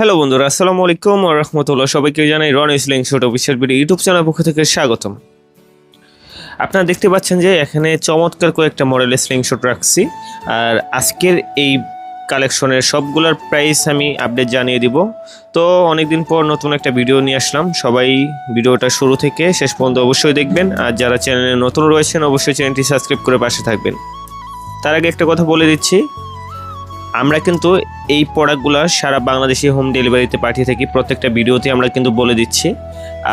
Hello বন্ধুরা, আসসালামু আলাইকুম রাহমাতুল্লাহ। সবাইকে জানাই Ron slingshot official video YouTube channel পক্ষ থেকে স্বাগতম। আপনারা দেখতে পাচ্ছেন যে এখানে চমৎকার কয়েকটা মডেলের স্লিং শট রাখছি। আর আজকের এই কালেকশনের সবগুলোর প্রাইস আমি আপডেট জানিয়ে দিব। তো অনেকদিন পর নতুন একটা ভিডিও নিয়ে আসলাম। সবাই ভিডিওটা শুরু থেকে শেষ পর্যন্ত অবশ্যই দেখবেন। আর যারা চ্যানেলে নতুন রয়েছেন, অবশ্যই চ্যানেলটি সাবস্ক্রাইব করে পাশে থাকবেন। তার আগে একটা কথা বলে দিচ্ছি। আমরা কিন্তু এই প্রোডাক্টগুলো সারা বাংলাদেশে হোম ডেলিভারিতে পাঠিয়ে থাকি। প্রত্যেকটা ভিডিওতে আমরা কিন্তু বলে দিচ্ছি।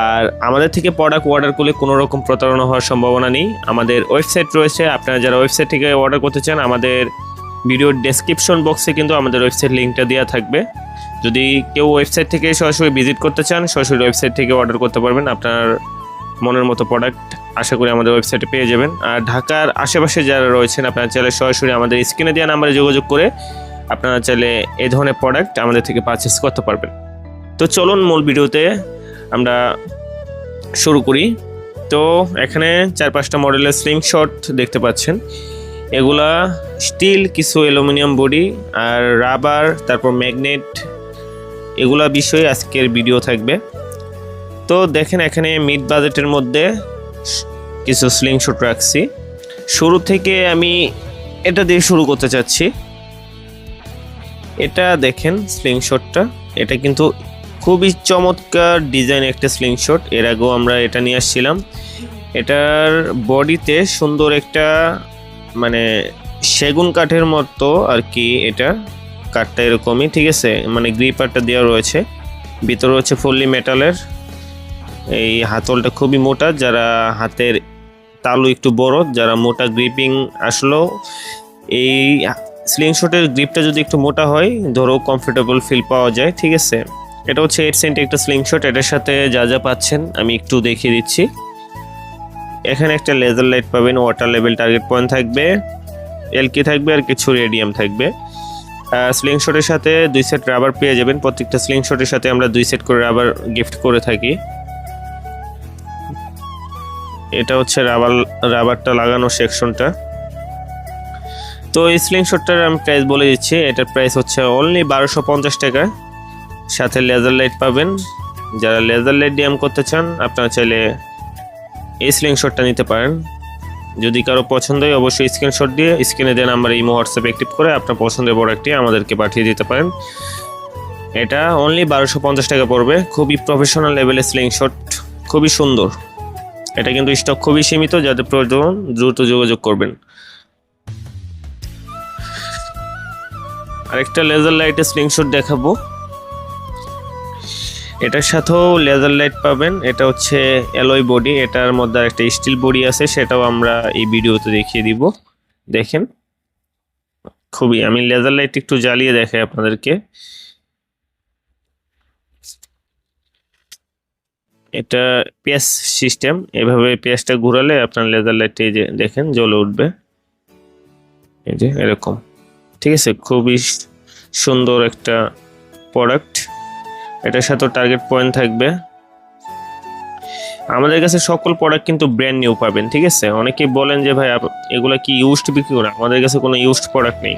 আর আমাদের থেকে প্রোডাক্ট অর্ডার করলে কোনো রকম প্রতারণা হওয়ার সম্ভাবনা নেই। আমাদের ওয়েবসাইট রয়েছে। আপনারা যারা ওয়েবসাইট থেকে অর্ডার করতে চান, আমাদের ভিডিওর ডেসক্রিপশন বক্সে কিন্তু আমাদের ওয়েবসাইট লিঙ্কটা দেওয়া থাকবে। যদি কেউ ওয়েবসাইট থেকে সরাসরি ভিজিট করতে চান, সরাসরি ওয়েবসাইট থেকে অর্ডার করতে পারবেন। আপনার মনের মতো প্রোডাক্ট আশা করি আমাদের ওয়েবসাইটে পেয়ে যাবেন। আর ঢাকার আশেপাশে যারা রয়েছেন, আপনারা চাইলে সরাসরি আমাদের স্ক্রিনে দেওয়া নাম্বারে যোগাযোগ করে আপনারা চাইলে এ ধরনের প্রোডাক্ট আমাদের থেকে পারচেস করতে পারবেন। তো চলুন মূল ভিডিওতে আমরা শুরু করি। তো এখানে চার পাঁচটা মডেলের স্লিং শট দেখতে পাচ্ছেন। এগুলা স্টিল কিছু অ্যালুমিনিয়াম বডি আর রাবার তারপর ম্যাগনেট এগুলা বিষয়ে আজকের ভিডিও থাকবে। তো দেখেন এখানে মিড বাজেটের মধ্যে কিছু স্লিং শট রাখছি। শুরু থেকে আমি এটা দিয়ে শুরু করতে চাচ্ছি। এটা দেখেন স্লিং শটটা এটা কিন্তু খুবই চমৎকার ডিজাইন একটা স্লিং শট এর আগেও আমরা এটা নিয়ে আসছিলাম। এটার বডিতে সুন্দর একটা মানে সেগুন কাঠের মতো আর কি এটা কাঠটা এরকমই, ঠিক আছে? মানে গ্রিপারটা দেওয়া রয়েছে। ভিতরে হচ্ছে ফুললি মেটালের এই হাতলটা খুবই মোটা, যারা হাতের তালু একটু বড়, যারা মোটা গ্রিপিং আসলো, এই স্লিং শটের গ্রিপটা যদি একটু মোটা হয়, ধরো কমফোর্টেবল ফিল পাওয়া যায়, ঠিক আছে? এটা হচ্ছে এইট সেন্টি একটা স্লিং শট এটার সাথে যা যা পাচ্ছেন আমি একটু দেখিয়ে দিচ্ছি। এখানে একটা লেজার লাইট পাবেন ওয়াটার লেভেল টার্গেট পয়েন্ট থাকবে এলকি থাকবে আর কিছু রেডিয়াম থাকবে। স্লিং শটের সাথে দুই সেট রাবার পেয়ে যাবেন, প্রত্যেকটা স্লিং শটের সাথে আমরা দুই সেট করে রাবার গিফট করে থাকি। এটা হচ্ছে রাবার রাবারটা লাগানো সেকশনটা তো এই স্লিং শটটার আমি প্রাইস বলে দিচ্ছি। এটার প্রাইস হচ্ছে অনলি বারোশো পঞ্চাশ টাকা। সাথে লেজার লাইট পাবেন। যারা লেজার লাইট ডিএম করতে চান, আপনারা চাইলে এই স্লিং শটটা নিতে পারেন। যদি কারও পছন্দ হয়, অবশ্যই স্ক্রিনশট দিয়ে স্ক্রিনে দেন নাম্বার ইমো হোয়াটসঅ্যাপ অ্যাক্টিভ করে আপনার পছন্দের প্রোডাক্টটি আমাদেরকে পাঠিয়ে দিতে পারেন। এটা অনলি বারোশো পঞ্চাশ টাকা পড়বে। খুবই প্রফেশনাল লেভেলের স্লিং শট খুবই সুন্দর। এটা কিন্তু স্টক খুবই সীমিত যাদের প্রয়োজন দ্রুত যোগাযোগ করবেন। আরেকটা লেজার লাইটের স্লিংশট দেখাবো। এটার সাথেও লেজার লাইট পাবেন। এটা হচ্ছে অ্যালয় বডি এটার মধ্যে একটা স্টিল বডি আছে, সেটাও আমরা এই ভিডিওতে দেখিয়ে দিব। দেখেন, খুবই, আমি লেজার লাইট একটু জ্বালিয়ে দেখাই আপনাদেরকে। এটা পেঁয়াজ সিস্টেম এভাবে পেঁয়াজটা ঘুরালে আপনার লেজার লাইটে যে দেখেন, জ্বলে উঠবে। এই যে, এরকম। ঠিক আছে? খুবই সুন্দর একটা প্রোডাক্ট এটার সাথে টার্গেট পয়েন্ট থাকবে। আমাদের কাছে সকল প্রোডাক্ট কিন্তু ব্র্যান্ড নিউ পাবেন, ঠিক আছে? অনেকেই বলেন যে, ভাই এগুলা কি ইউজড বিক্রি করে? আমাদের কাছে কোনো ইউজড প্রোডাক্ট নেই।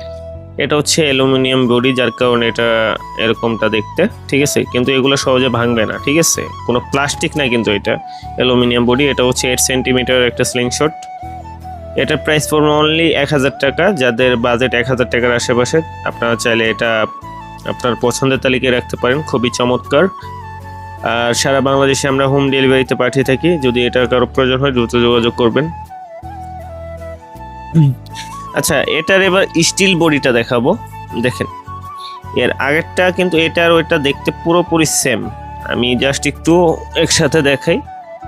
এটা হচ্ছে অ্যালুমিনিয়াম বডি যার কারণে এটা এরকমটা দেখতে, ঠিক আছে? কিন্তু এগুলো সহজে ভাঙবে না, ঠিক আছে? কোনো প্লাস্টিক না কিন্তু এটা। অ্যালুমিনিয়াম বডি এটা হচ্ছে এইট সেন্টিমিটার একটা স্লিং এটার প্রাইস পড়বে অনলি এক হাজার টাকা। যাদের বাজেট এক হাজার টাকার আশেপাশে, আপনারা চাইলে এটা আপনার পছন্দের তালিকায় রাখতে পারেন। খুবই চমৎকার। আর সারা বাংলাদেশে আমরা হোম ডেলিভারিতে পাঠিয়ে থাকি। যদি এটা কারও প্রয়োজন হয়, দ্রুত যোগাযোগ করবেন। আচ্ছা এটার এবার স্টিল বডিটা দেখাবো। দেখেন, এর আগেরটা কিন্তু এটা আর ওইটা দেখতে পুরোপুরি সেম আমি জাস্ট একটু একসাথে দেখাই।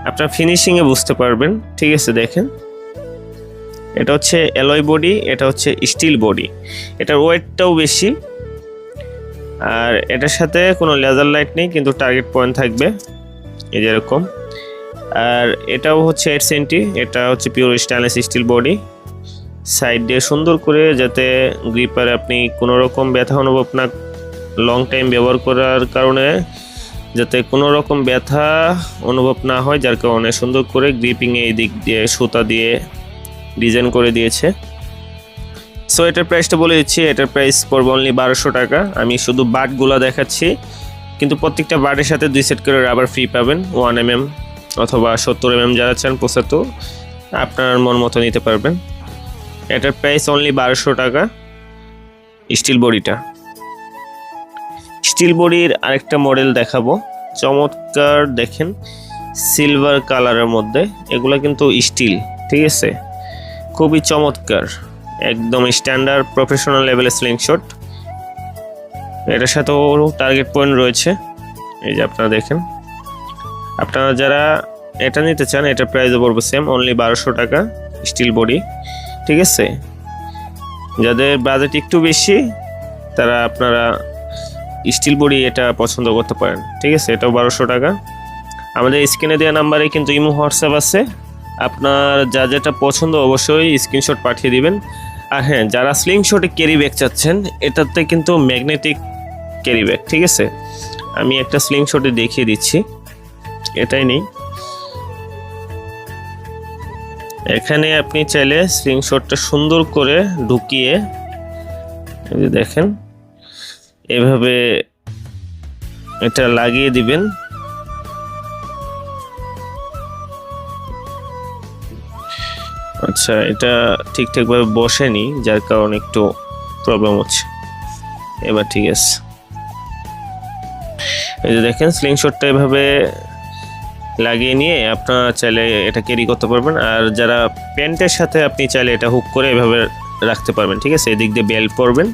আপনার ফিনিশিংয়ে বুঝতে পারবেন। ঠিক আছে, দেখেন। এটা হচ্ছে অ্যালয় বডি এটা হচ্ছে স্টিল বডি এটার ওয়েটটাও বেশি। আর এটার সাথে কোনো লেজার লাইট নেই, কিন্তু টার্গেট পয়েন্ট থাকবে, এই যেরকম আর এটাও হচ্ছে এইট সেন্টি এটা হচ্ছে pure stainless steel body side দিয়ে সুন্দর করে যাতে গ্রিপারে আপনি কোনো রকম ব্যথা অনুভব না লং টাইম ব্যবহার করার কারণে যাতে কোনো রকম ব্যথা অনুভব না হয়, যার কারণে সুন্দর করে গ্রিপিংয়ে এই দিক দিয়ে, সুতা দিয়ে ডিজাইন করে দিয়েছে। সো এটার প্রাইসটা বলে দিচ্ছি, এটার প্রাইস পড়বে অনলি বারোশো টাকা। আমি শুধু বাটগুলো দেখাচ্ছি, কিন্তু প্রত্যেকটা বাটের সাথে দুই সেট করে রাবার ফ্রি পাবেন ওয়ান এম এম অথবা সত্তর এম এম যারা চান, পঁচাত্তর, আপনার মন মতো নিতে পারবেন। এটার প্রাইস অনলি বারোশো টাকা স্টিল বডিটা। স্টিল বডির আরেকটা মডেল দেখাবো। চমৎকার দেখেন সিলভার কালারের মধ্যে। এগুলো কিন্তু স্টিল ঠিক আছে? খুবই চমৎকার, একদম স্ট্যান্ডার্ড প্রফেশনাল লেভেলের স্লিংশট এটার সাথেও টার্গেট পয়েন্ট রয়েছে, এই যে আপনারা দেখেন। আপনারা যারা এটা নিতে চান, এটার প্রাইস পড়বে সেম অনলি বারোশো টাকা স্টিল বডি ঠিক আছে? যাদের বাজেট একটু বেশি, তারা আপনারা স্টিল বডি এটা পছন্দ করতে পারেন, ঠিক আছে? এটাও বারোশো টাকা। আমাদের স্ক্রিনে দেওয়া নাম্বারে কিন্তু ইমো হোয়াটসঅ্যাপ আছে। আপনার যা যেটা পছন্দ অবশ্যই স্ক্রিনশট পাঠিয়ে দিবেন। আর হ্যাঁ যারা স্লিং শটে ক্যারি ব্যাগ চাচ্ছেন, এটাতে কিন্তু ম্যাগনেটিক ক্যারি ব্যাগ ঠিক আছে? আমি একটা স্লিং শটে দেখিয়ে দিচ্ছি। এটাই নেই। এখানে আপনি চাইলে স্লিং শটটা সুন্দর করে ঢুকিয়ে দেখেন, এভাবে এটা লাগিয়ে দিবেন। আচ্ছা এটা ঠিকঠাকভাবে বসেনি, যার কারণে একটু প্রবলেম হচ্ছে। এবার ঠিক আছে। এই যে দেখেন স্লিং শটটা এভাবে লাগিয়ে নিয়ে আপনারা চাইলে এটা ক্যারি করতে পারবেন, আর যারা প্যান্টের সাথে আপনি চাইলে এটা হুক করে এভাবে রাখতে পারবেন, ঠিক আছে? এদিক দিয়ে বেল্ট পরবেন।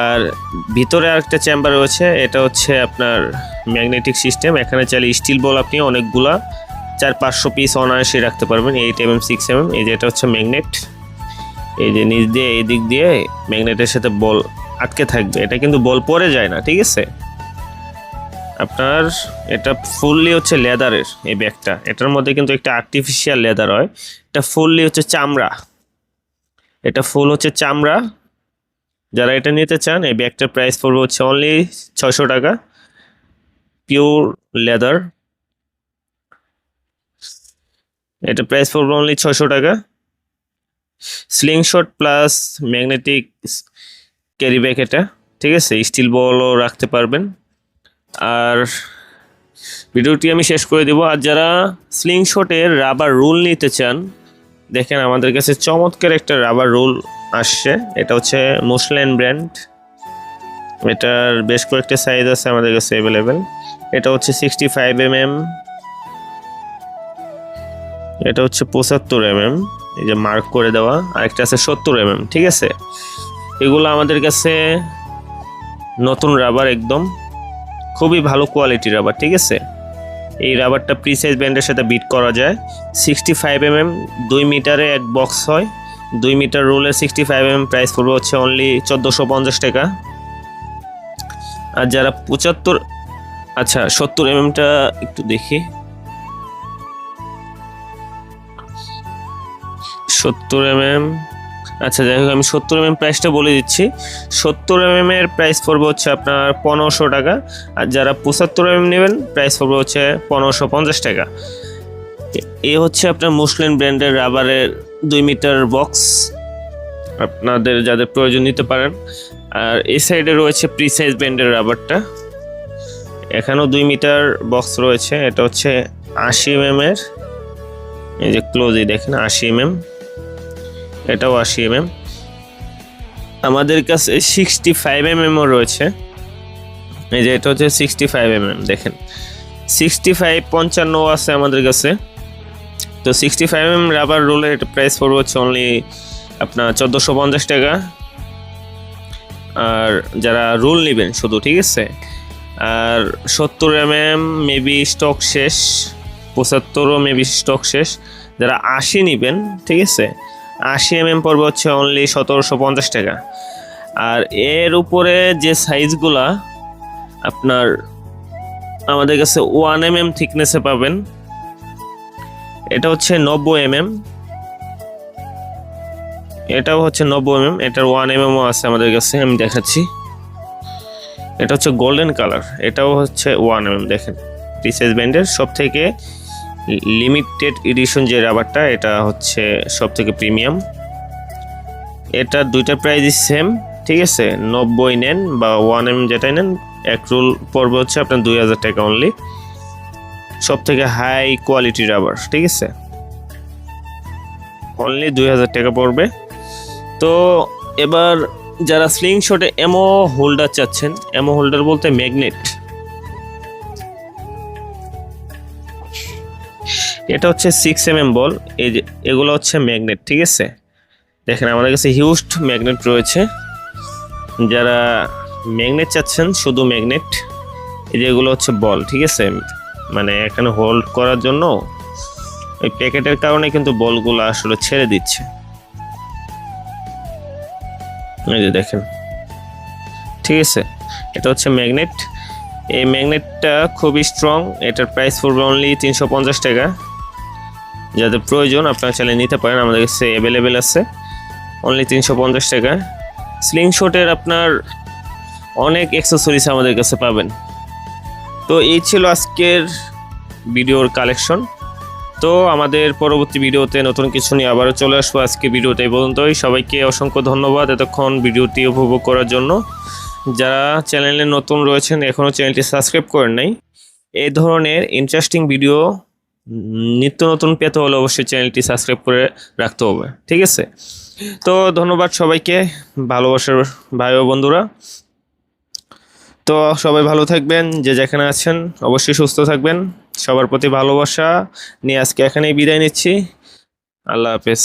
আর ভিতরে আরেকটা চেম্বার রয়েছে, এটা হচ্ছে আপনার ম্যাগনেটিক সিস্টেম এখানে চাইলে স্টিল বল আপনি অনেকগুলা চার পাঁচশো পিস অনায়াসে রাখতে পারবেন eight M M six M এই যে এটা হচ্ছে ম্যাগনেট এই যে নিচ দিয়ে, এই দিক দিয়ে ম্যাগনেটের সাথে বল আটকে থাকবে। এটা কিন্তু বল পরে যায় না, ঠিক আছে? আপনার এটা ফুললি হচ্ছে লেদারের এই ব্যাগটা। এটার মধ্যে কিন্তু একটা আর্টিফিশিয়াল লেদার হয়। এটা ফুললি হচ্ছে চামড়া। এটা ফুল হচ্ছে চামড়া। যারা এটা নিতে চান, এই ব্যাগটার প্রাইস পড়বে হচ্ছে অনলি ছয়শো টাকা। পিওর লেদার এটা প্রাইস পড়বে অনলি ছয়শো টাকা। Slingshot plus magnetic carry bag এটা, ঠিক আছে? স্টিল বলও রাখতে পারবেন। আর ভিডিওটি আমি শেষ করে দেবো। আর যারা স্লিং শটের রাবার রুল নিতে চান, দেখেন আমাদের কাছে চমৎকার একটা রাবার রুল আসছে। এটা হচ্ছে মুসলেন ব্র্যান্ড এটার বেশ কয়েকটা সাইজ আছে আমাদের কাছে অ্যাভেলেবেল এটা হচ্ছে সিক্সটি ফাইভ এম এম এটা হচ্ছে পঁচাত্তর এম এম এই যে মার্ক করে দেওয়া। আরেকটা আছে সত্তর এম এম ঠিক আছে? এগুলো আমাদের কাছে নতুন রাবার একদম। খুবই ভালো কোয়ালিটির রাবার ঠিক আছে? এই রাবারটা প্রিসাইজ ব্যান্ডের সাথে বিট করা যায়। সিক্সটি ফাইভ এম এম দুই মিটারে এক বক্স হয়। দুই মিটার রোলের সিক্সটি ফাইভ এম প্রাইস পড়বে হচ্ছে অনলি চোদ্দোশো পঞ্চাশ টাকা। আর যারা পঁচাত্তর আচ্ছা সত্তর এম এমটা একটু দেখি। সত্তর এম এম আচ্ছা যাই হোক, আমি সত্তর এম এম প্রাইসটা বলে দিচ্ছি। সত্তর এম এম এর প্রাইস পড়বে হচ্ছে আপনার পনেরোশো টাকা। আর যারা পঁচাত্তর এম এম নেবেন প্রাইস পড়বে হচ্ছে পনেরোশো পঞ্চাশ টাকা। এ হচ্ছে আপনার মুসলিম ব্র্যান্ডের রাবারের দুই মিটার বক্স আপনাদের যাদের প্রয়োজন নিতে পারেন। আর এই সাইডে রয়েছে প্রিসাইজ ব্র্যান্ডের রাবারটা এখানেও দুই মিটার বক্স রয়েছে। এটা হচ্ছে আশি এম এর। এই যে ক্লোজই দেখেন, আশি এম এম এটাও আশি এম আমাদের কাছে সিক্সটি ফাইভ এম এমও রয়েছে। এই যে এটা হচ্ছে সিক্সটি ফাইভ এম এম দেখেন। সিক্সটি ফাইভ পঞ্চান্ন আছে আমাদের কাছে। তো সিক্সটি ফাইভ এম রাবার রোলের এটা প্রাইস পড়বে হচ্ছে অনলি আপনার চোদ্দোশো পঞ্চাশ টাকা। আর যারা রোল নেবেন শুধু, ঠিক আছে? আর সত্তর এম এম মেবি স্টক শেষ। পঁচাত্তরও মেবি স্টক শেষ। যারা আশি নেবেন, ঠিক আছে? আশি এম এম পড়বে হচ্ছে অনলি সতেরোশো পঞ্চাশ টাকা। আর এর উপরে যে সাইজগুলা আপনার আমাদের কাছে ওয়ান এম এম থিকনেসে পাবেন, এটা হচ্ছে নব্বই এম এম এটাও হচ্ছে নব্বই এম এম এটার ওয়ান এম এমও আছে আমাদের কাছে, আমি দেখাচ্ছি। এটা হচ্ছে গোল্ডেন কালার এটাও হচ্ছে ওয়ান এম এম দেখেন। রিসাইজ ব্যান্ডের সব থেকে লিমিটেড এডিশন যে রাবারটা, এটা হচ্ছে সব থেকে প্রিমিয়াম এটা দুইটা প্রাইজই সেম ঠিক আছে? নব্বই নেন বা ওয়ান এম যেটাই নেন, এক রোল পড়বে হচ্ছে আপনার দুই হাজার টাকা অনলি সব থেকে হাই কোয়ালিটি রাবার, ঠিক আছে? অনলি দুই হাজার টাকা পড়বে। তো এবার যারা স্লিং শটে এমো হোল্ডার চাচ্ছেন এমো হোল্ডার বলতে ম্যাগনেট এটা হচ্ছে সিক্স এম এম বল এই যে এগুলো হচ্ছে ম্যাগনেট ঠিক আছে? দেখেন, আমাদের কাছে হিউজ ম্যাগনেট রয়েছে। যারা ম্যাগনেট চাচ্ছেন, শুধু ম্যাগনেট এই যে এগুলো হচ্ছে বল ঠিক আছে? মানে এখানে হোল্ড করার জন্য ওই প্যাকেটের কারণে কিন্তু বলগুলো আসলে ছেড়ে দিচ্ছে। এই যে দেখেন, ঠিক আছে? এটা হচ্ছে ম্যাগনেট এই ম্যাগনেটটা খুবই স্ট্রং এটার প্রাইস পড়বে অনলি তিনশো পঞ্চাশ টাকা। যাদের প্রয়োজন আপনারা চাইলে নিতে পারেন আমাদের কাছে অ্যাভেলেবেল আছে। অনলি তিনশো পঞ্চাশ টাকা। স্লিং শটের আপনার অনেক অ্যাক্সেসরিজ আমাদের কাছে পাবেন। তো এই ছিল আজকের ভিডিওর কালেকশন তো আমাদের পরবর্তী ভিডিওতে নতুন কিছু নিয়ে আবারও চলে আসব আজকে ভিডিওতে এই পর্যন্তই। সবাইকে অসংখ্য ধন্যবাদ এতক্ষণ ভিডিওটি উপভোগ করার জন্য। যারা চ্যানেলে নতুন রয়েছেন এখনও চ্যানেলটি সাবস্ক্রাইব করেন নাই এই ধরনের ইন্টারেস্টিং ভিডিও নিত্য নতুন পেতে হলে অবশ্যই চ্যানেলটি সাবস্ক্রাইব করে রাখতে হবে, ঠিক আছে? তো ধন্যবাদ সবাইকে, ভালোবাসার ভাই ও বন্ধুরা। তো সবাই ভালো থাকবেন, যে যেখানে আছেন অবশ্যই সুস্থ থাকবেন। সবার প্রতি ভালোবাসা। নিয়ে আজকে এখানেই বিদায় নিচ্ছি। আল্লাহ হাফেজ।